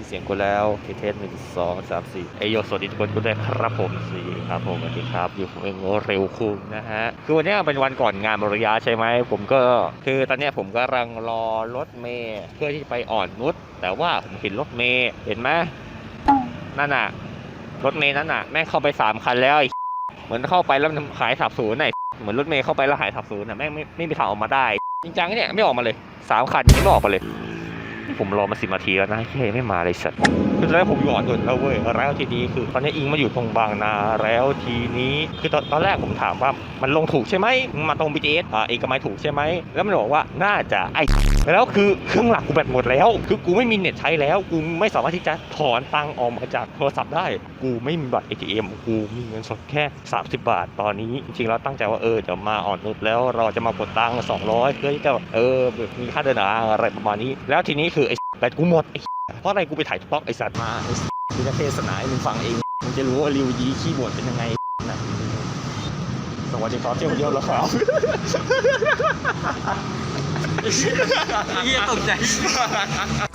ที่เสียงกูแล้วเคเทสหนึ่งสองสามสี่เอยโยสวัสดีทุกคนกูด้วยครับผมสี่ครับผมสวัสดีครับ อยู่ผมเองเร็วคุงนะฮะ คือวันนี้เป็นวันก่อนงานมารยาใช่ไหม ผมก็คือตอนนี้ผมกำลังรอรถเมย์เพื่อที่จะไปอ่อนนุชแต่ว่าผมเห็นรถเมย์เห็นไหมนั่นน่ะ รถเมย์นั่นน่ะ แม่งเข้าไปสามคันแล้วไอ้เหมือนเข้าไปแล้วมันหายสับสูญไอ้เหมือนรถเมย์เข้าไปแล้วหายสับสูญน่ะแม่งไม่ไม่มีทางออกมาได้ จริงจังเนี่ยไม่ออกมาเลยสามคันยังไม่ออกมาเลย ผมรอมาสิบนาทีแล้วนะเฮ้ยไม่มาเลยสัตว์คือตอนแรกผมอยู่อ่อนนุชแล้วเว้ยแล้วทีนี้คือตอนนี้อิงมาอยู่ตรงบางนาแล้วทีนี้คือตอนตอนแรกผมถามว่ามันลงถูกใช่ไหมมาตรง BTS อ่าเอกมัยถูกใช่ไหมแล้วมันบอกว่าน่าจะไอแล้วคือเครื่องหลักกูแบตหมดแล้ว คือกูไม่มีเน็ตใช้แล้ว กูไม่สามารถที่จะถอนตังค์ออกมาจากโทรศัพท์ได้ กูไม่มีบัตร ATM กูมีเงินสดแค่ 30 บาท ตอนนี้จริงๆแล้วตั้งใจว่าเออเดี๋ยวมาอ่อนนุชแล้วเราจะมากดตังค์200 เพื่อที่จะเออมีค่าเดินทางอะไรประมาณนี้ แล้วทีนี้คือ แบตกูหมดไอ้เพราะอะไรกูไปถ่ายท็อกไอ้สัตว์มาไอ้กูจะเทศนาให้มึงฟังเองมึงจะรู้ว่าริวยีขี้บ่นเป็นยังไงนะสวัสดีครับเที่ยวเดียวแล้วครับเฮียตกใจ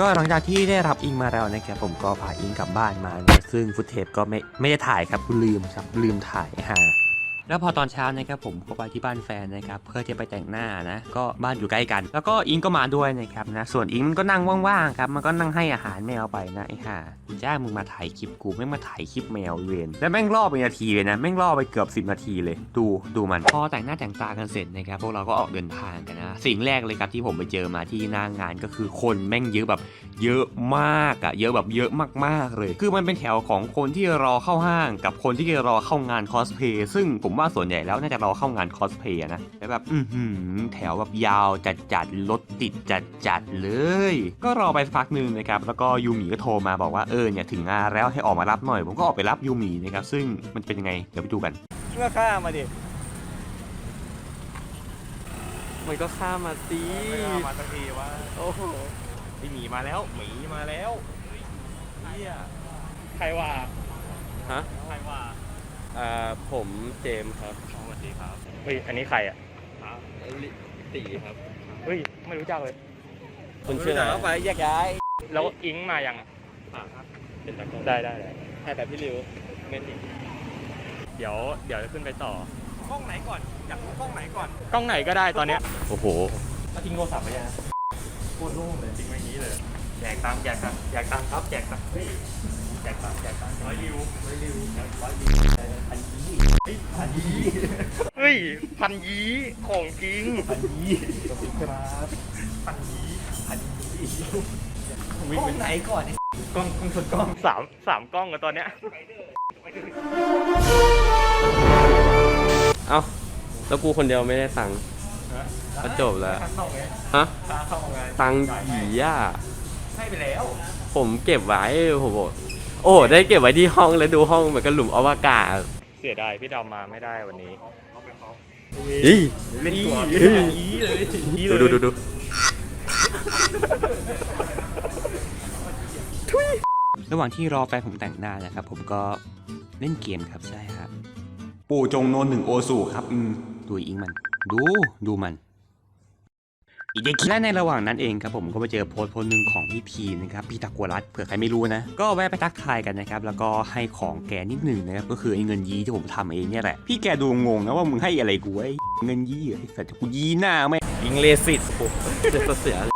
ก็หลังจากที่ได้รับอิงมาแล้วนะครับผมก็พาอิงกลับบ้านมานะซึ่งฟุตเทปก็ไม่ไม่ได้ถ่ายครับลืมครับลืมถ่ายฮะ แล้วพอตอนเช้านะครับผมก็ไปที่บ้านแฟนนะครับเพื่อจะไปแต่งหน้านะ ก็บ้านอยู่ใกล้กัน แล้วก็อิงก็มาด้วยนะครับนะส่วนอิงมันก็นั่งว่างๆครับมันก็นั่งให้อาหารแมวไปนะไอ้ห่ากูจ้ามึงมาถ่ายคลิปกูไม่มาถ่ายคลิปแมวเวนแล้วแม่งล่อไปนาทีเลยนะแม่งล่อไปเกือบ 10 นาทีเลย ดูดูมันพอแต่งหน้าแต่งตากันเสร็จนะครับพวกเราก็ออกเดินทางกันนะสิ่งแรกเลยครับที่ผมไปเจอมาที่หน้างานก็คือคนแม่งเยอะแบบเยอะมากอะเยอะแบบเยอะมากๆเลย คือมันเป็นแถวของคนที่รอเข้าห้างกับคนที่รอเข้างานคอสเพย์ซึ่งผมว่าส่วนใหญ่แล้วน่าจะรอเข้างานคอสเพย์นะแต่แบบอือหือแถวแบบยาวจัดจัดๆรถติดจัดจัดๆเลย ก็รอไปสักพักหนึ่งนะครับแล้วก็ยูหมีก็โทรมาบอกว่าเออเนี่ยถึงงานแล้วให้ออกมารับหน่อย ผมก็ออกไปรับยูหมีนะครับซึ่งมันเป็นยังไงเดี๋ยวไปดูกันเมื่อข้ามาดิมันก็ข้ามมาสิไม่เอามาสักทีว่าโอ้โหไอหมีมาแล้วหมีมาแล้วเฮียใครว่าฮะใครว่า อ่าผมเจมส์ครับสวัสดีครับเฮ้ยอันนี้ใครอะลิตีครับเฮ้ยไม่รู้จักเลย คุณชื่ออะไรไปแยกย้ายแล้วอิงมายังอะเป็นตากล้องได้ได้ได้ถ่ายแบบพี่ริวเมนติเดี๋ยวเดี๋ยวจะขึ้นไปต่อกล้องไหนก่อนอยากรู้กล้องไหนก่อนกล้องไหนก็ได้ตอนเนี้ยโอ้โหเอาทิ้งโทรศัพท์ไปยังโคตรโล่งเลยทิ้งไว้อย่างนี้เลยแจกตังค์แจกตังค์แจกตังค์ครับแจกตังค์เฮ้ยแจกตังค์แจกตัง ค์ร้อยริวร้อยริวร้อยริวพันยีเฮ้ยพันยี่เฮ้ยพันยี่ของจริงพันยีขอบคุณครับพันยี่พันยีวิ่งไปไหนก่อนกล้องกล้องชนกล้องสามสามกล้องกันตอนเนี้ยเอ้าแล้วกูคนเดียวไม่ได้ตังค์ก็จบแล้วฮะตังค์หยีอะให้ไปแล้ว ผมเก็บไว้ผมบอก โอ้ได้เก็บไว้ที่ห้องแล้วดูห้องเหมือนกับหลุมอวกาศเสียดายพี่ดำมาไม่ได้วันนี้อีเล่นตัวอีอีเลยอีดูเลยดูดูดูระหว่างที่รอแฟนผมแต่งหน้านะครับ ผมก็เล่นเกมครับใช่ครับ ปู่จงโนนหนึ่งโอสูครับอืมดูอิงมัน ดูดูมันอีเด็ก และในระหว่างนั้นเองครับผมก็ไปเจอโพสต์โพสต์หนึ่งของพี่พีนะครับพี่ตะกัวรัตเผื่อใครไม่รู้นะ ก็แวะไปทักทายกันนะครับ แล้วก็ให้ของแกนิดหนึ่งนะครับก็คือไอ้เงินยีที่ผมทำเองเนี่ยแหละ พี่แกดูงงนะว่ามึงให้อะไรกูไอ้เงินยีเหรอไอ้สัตว์กูยีหน้าไม่อิงเลสิตจะเสียก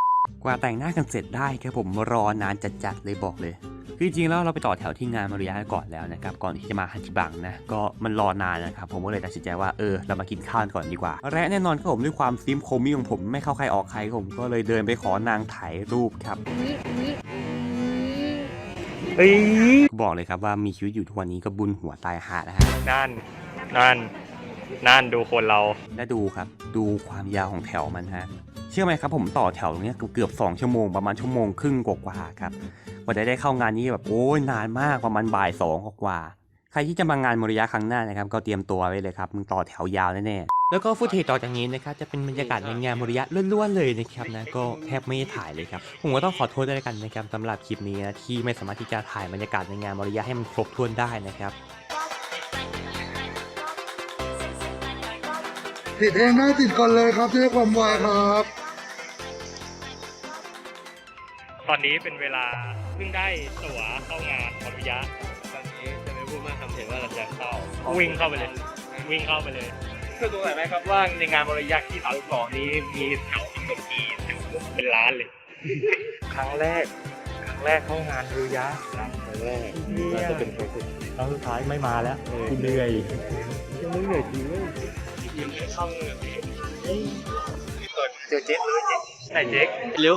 ว่าแต่งหน้ากันเสร็จได้ครับผมรอนานจัดๆเลยบอกเลยคือจริงๆแล้วเราไปต่อแถวที่งานมาริยาก่อนแล้วนะครับก่อนที่จะมาฮันจิบังนะก็มันรอนานนะครับผมก็เลยตัดสินใจว่าเออเรามากินข้าวกันก่อนดีกว่า และแน่นอนครับผมด้วยความซิมโคมี่ของผมไม่เข้าใครออกใครผมก็เลยเดินไปขอนางถ่ายรูปครับเฮ้ยบอกเลยครับว่ามีชีวิตอยู่ทุกวันนี้ก็บุญหัวตายหานะฮะนั่นนั่นนั่นดูคนเราและดูครับ ดูความยาวของแถวมันฮะ เชื่อไหมครับผมต่อแถวตรงเนี้ยเกือบๆสองชั่วโมงประมาณชั่วโมงครึ่งกว่าๆครับกว่าจะได้เข้างานนี้แบบโอ้ยนานมากประมาณบ่ายสองกว่าๆใครที่จะมางานมริยะครั้งหน้านะครับก็เตรียมตัวไว้เลยครับมึงต่อแถวยาวแน่ๆแล้วก็ฟุตเทจต่อจากนี้นะครับจะเป็นบรรยากาศในงานมริยะล้วนๆเลยนะครับนะก็แทบไม่ได้ถ่ายเลยครับผมก็ต้องขอโทษด้วยกันนะครับสำหรับคลิปนี้นะที่ไม่สามารถที่จะถ่ายบรรยากาศในงานมริยะให้มันครบถ้วนได้นะครับติดเองได้ติดก่อนเลยครับที่ความไวครับ ตอนนี้เป็นเวลาเพิ่งได้ตั๋วเข้างานขออนุญาตตอนนี้จะไม่พูดมากคำเห็นว่าเราจะเข้าวิ่งเข้าไปเลย วิ่งเข้าไปเลยคือตรงไหนไหมครับว่าในงานบริยักษ์ที่สามสองนี้มีแถวทั้งหมดกี่แถวเป็นล้านเลย ครั้งแรก ครั้งแรกเข้างานบริยักษ์ครั้งแรกน่าจะเป็นครั้งครั้งสุดท้ายไม่มาแล้วกูเหนื่อยยังไม่เหนื่อยจริงเลยยังไม่เข้าเหนื่อยเปิดเจอเจ๊กเลยเจ๊กไหนเจ๊กเร็ว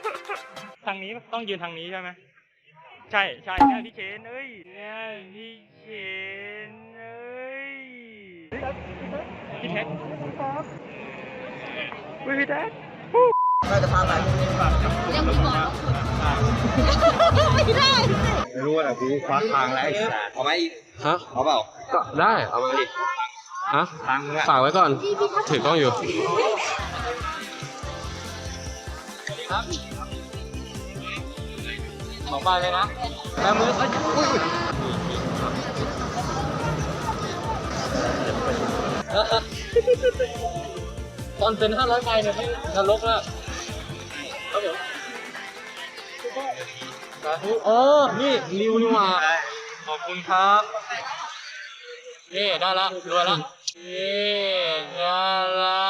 ทางนี้ปะต้องยืนทางนี้ใช่ไหมใช่ใช่เนี่ยพี่เชนเอ้ยเนี่ยพี่เชนเอ้ยพี่แท็กอุ้ยพี่แท็กไม่รู้อะไรกูคว้าทางแล้วไอ้สัตว์เอาไหมฮะเอาเปล่าก็ได้เอามาดิฮะทางมึงอะฝากไว้ก่อนถือกล้องอยู่ สองใบเลยนะแบมือเอ้ยอุ้ยตอนเป็นห้าร้อยใบเนี่ยไม่นรกแล้วครับผมเออ นี่ริวนี่มาขอบคุณครับ นี่ได้ละรวยละนี่ได้ละ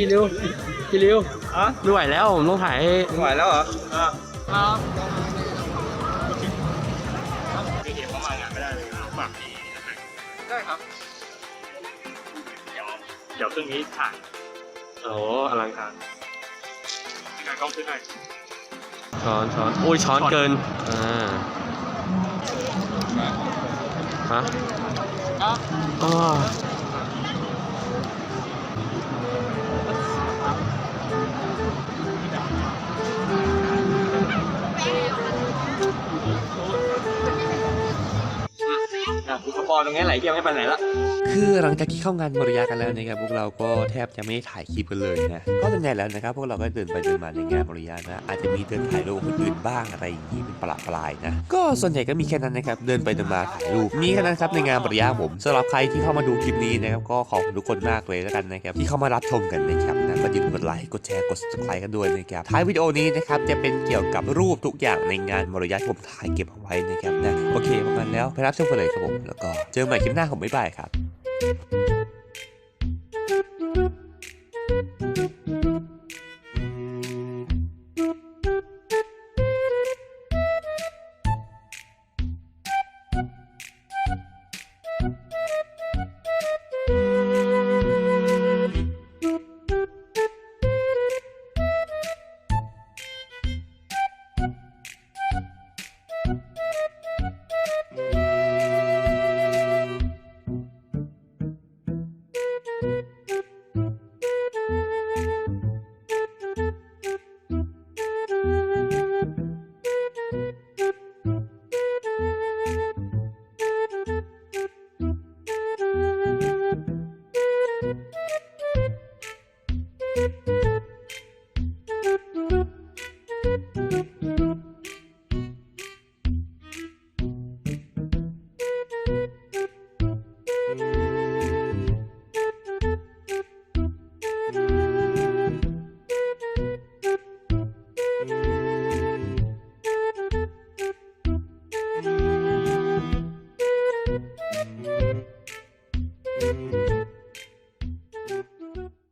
พี่เร็วพี่เร็วอะไม่ไหวแล้วผมต้องถ่ายให้ไหวแล้วเหรอครับคือเห็นเขามางานไม่ได้เลยฝากดีนะฮะได้ครับ เดี๋ยวเดี๋ยวเครื่องนี้ถ่ายโอ้อลังการในการกล้องขึ้นให้ช้อนช้อนโอ้ยช้อนเกินอ่าฮะครับอ๋อ ตรงนี้ไหลเที่ยวไม่ไปไหนละ คือหลังจากที่เข้างานมริยากันแล้วนะครับพวกเราก็แทบจะไม่ได้ถ่ายคลิปกันเลยนะก็ส่วนใหญ่แล้วนะครับพวกเราก็เดินไปเดินมาในงานมริยานะอาจจะมีเดินถ่ายรูปคนอื่นบ้างอะไรอย่างนี้เป็นประปรายนะก็ส่วนใหญ่ก็มีแค่นั้นนะครับเดินไปเดินมาถ่ายรูปมีแค่นั้นครับในงานมริยาผมสำหรับใครที่เข้ามาดูคลิปนี้นะครับก็ขอบคุณทุกคนมากเลยแล้วกันนะครับที่เข้ามารับชมกันนะครับนะก็อย่าลืมกดไลค์กดแชร์กด subscribe กันด้วยนะครับท้ายวิดีโอนี้นะครับจะเป็นเกี่ยวกับรูปทุกอย่างในงานมริยาที่ผมถ่ายเก็บเอาไว้นะครับนะโอเคประมาณแล้วไปรับชมกันเลยครับผมแล้วก็เจอใหม่คลิปหน้าผมบ๊ายบายครับ Thank you.